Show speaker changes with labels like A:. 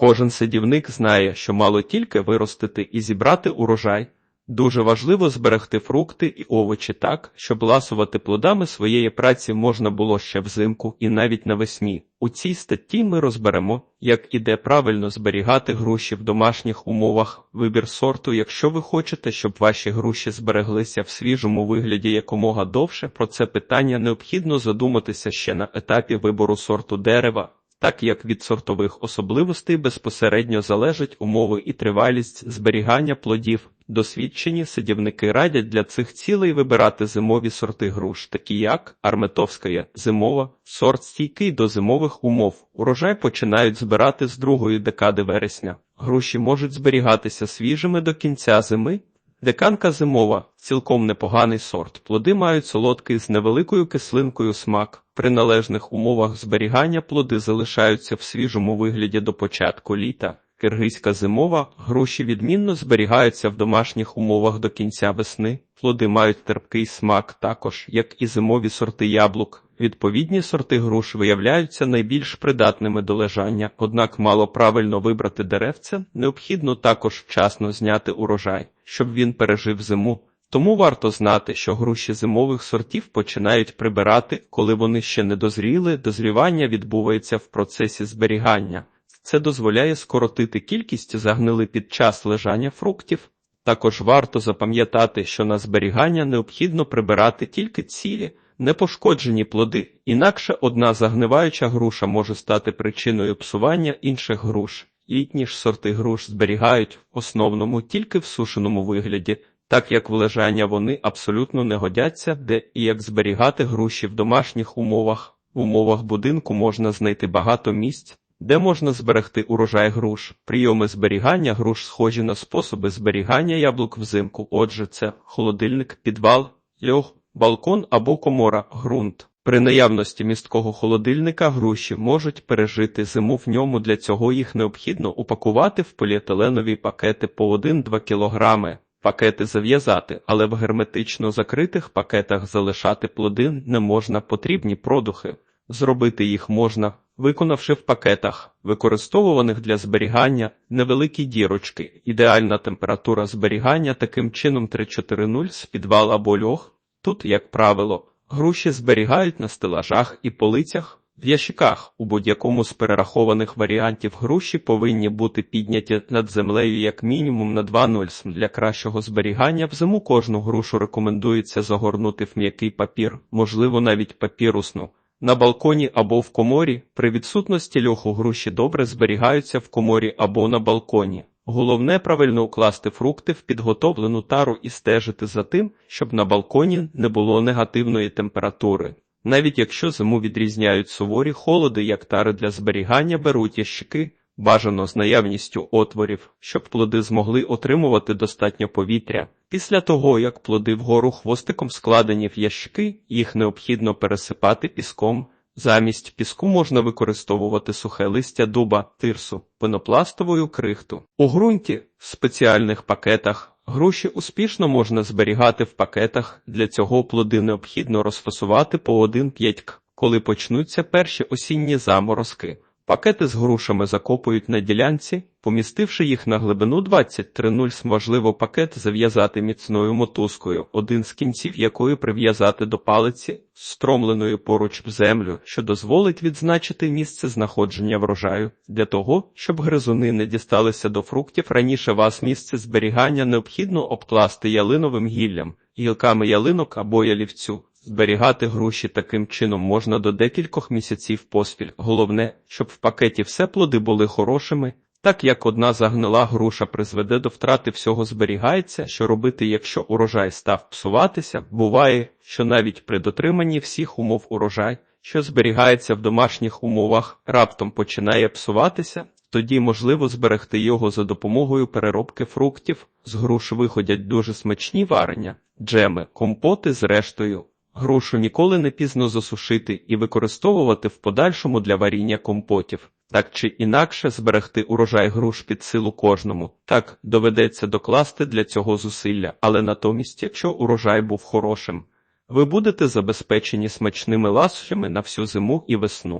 A: Кожен садівник знає, що мало тільки виростити і зібрати урожай. Дуже важливо зберегти фрукти і овочі так, щоб ласувати плодами своєї праці можна було ще взимку і навіть навесні. У цій статті ми розберемо, як і де правильно зберігати груші в домашніх умовах, вибір сорту, якщо ви хочете, щоб ваші груші збереглися в свіжому вигляді якомога довше. Про це питання необхідно задуматися ще на етапі вибору сорту дерева. Так як від сортових особливостей безпосередньо залежать умови і тривалість зберігання плодів, досвідчені садівники радять для цих цілей вибирати зимові сорти груш, такі як арметовська зимова, сорт стійкий до зимових умов. Урожай починають збирати з другої декади вересня. Груші можуть зберігатися свіжими до кінця зими. Деканка зимова цілком непоганий сорт. Плоди мають солодкий з невеликою кислинкою смак. При належних умовах зберігання плоди залишаються в свіжому вигляді до початку літа. Киргизька зимова груші відмінно зберігаються в домашніх умовах до кінця весни. Плоди мають терпкий смак, також як і зимові сорти яблук. Відповідні сорти груш виявляються найбільш придатними до лежання, однак мало правильно вибрати деревце, необхідно також вчасно зняти урожай, щоб він пережив зиму. Тому варто знати, що груші зимових сортів починають прибирати, коли вони ще не дозріли, дозрівання відбувається в процесі зберігання. Це дозволяє скоротити кількість загнили під час лежання фруктів. Також варто запам'ятати, що на зберігання необхідно прибирати тільки цілі, непошкоджені плоди, інакше одна загниваюча груша може стати причиною псування інших груш. Літні ж сорти груш зберігають в основному тільки в сушеному вигляді, так як в лежання вони абсолютно не годяться, де і як зберігати груші в домашніх умовах. В умовах будинку можна знайти багато місць, де можна зберегти урожай груш. Прийоми зберігання груш схожі на способи зберігання яблук взимку. Отже, це холодильник, підвал, льох, балкон або комора, ґрунт. При наявності місткого холодильника груші можуть пережити зиму в ньому. Для цього їх необхідно упакувати в поліетиленові пакети по 1-2 кілограми. Пакети зав'язати, але в герметично закритих пакетах залишати плоди не можна потрібні продухи. Зробити їх можна, виконавши в пакетах, використовуваних для зберігання невеликі дірочки. Ідеальна температура зберігання таким чином 3-4-0 з підвал або льох. Тут, як правило, груші зберігають на стелажах і полицях. В ящиках у будь-якому з перерахованих варіантів груші повинні бути підняті над землею як мінімум на 2 см. Для кращого зберігання в зиму кожну грушу рекомендується загорнути в м'який папір, можливо навіть папірусну. На балконі або в коморі при відсутності льоху груші добре зберігаються в коморі або на балконі. Головне правильно укласти фрукти в підготовлену тару і стежити за тим, щоб на балконі не було негативної температури. Навіть якщо зиму відрізняють суворі холоди, як тари для зберігання беруть ящики, бажано з наявністю отворів, щоб плоди змогли отримувати достатньо повітря. Після того, як плоди вгору хвостиком складені в ящики, їх необхідно пересипати піском. Замість піску можна використовувати сухе листя дуба, тирсу, пенопластовою крихту. У ґрунті в спеціальних пакетах груші успішно можна зберігати в пакетах. Для цього плоди необхідно розфасувати по 1-5 коли почнуться перші осінні заморозки. Пакети з грушами закопують на ділянці, помістивши їх на глибину 23 см. Важливо пакет зав'язати міцною мотузкою, один з кінців якої прив'язати до палиці, стромленої поруч в землю, що дозволить відзначити місце знаходження врожаю. Для того, щоб гризуни не дісталися до фруктів, раніше вас місце зберігання необхідно обкласти ялиновим гіллям, гілками ялинок або ялівцю. Зберігати груші таким чином можна до декількох місяців поспіль. Головне, щоб в пакеті все плоди були хорошими, так як одна загнила груша призведе до втрати всього зберігається, що робити, якщо урожай став псуватися, буває, що навіть при дотриманні всіх умов урожай, що зберігається в домашніх умовах, раптом починає псуватися, тоді можливо зберегти його за допомогою переробки фруктів, з груш виходять дуже смачні варення, джеми, компоти зрештою. Грушу ніколи не пізно засушити і використовувати в подальшому для варіння компотів. Так чи інакше зберегти урожай груш під силу кожному. Так доведеться докласти для цього зусилля, але натомість, якщо урожай був хорошим, ви будете забезпечені смачними ласощами на всю зиму і весну.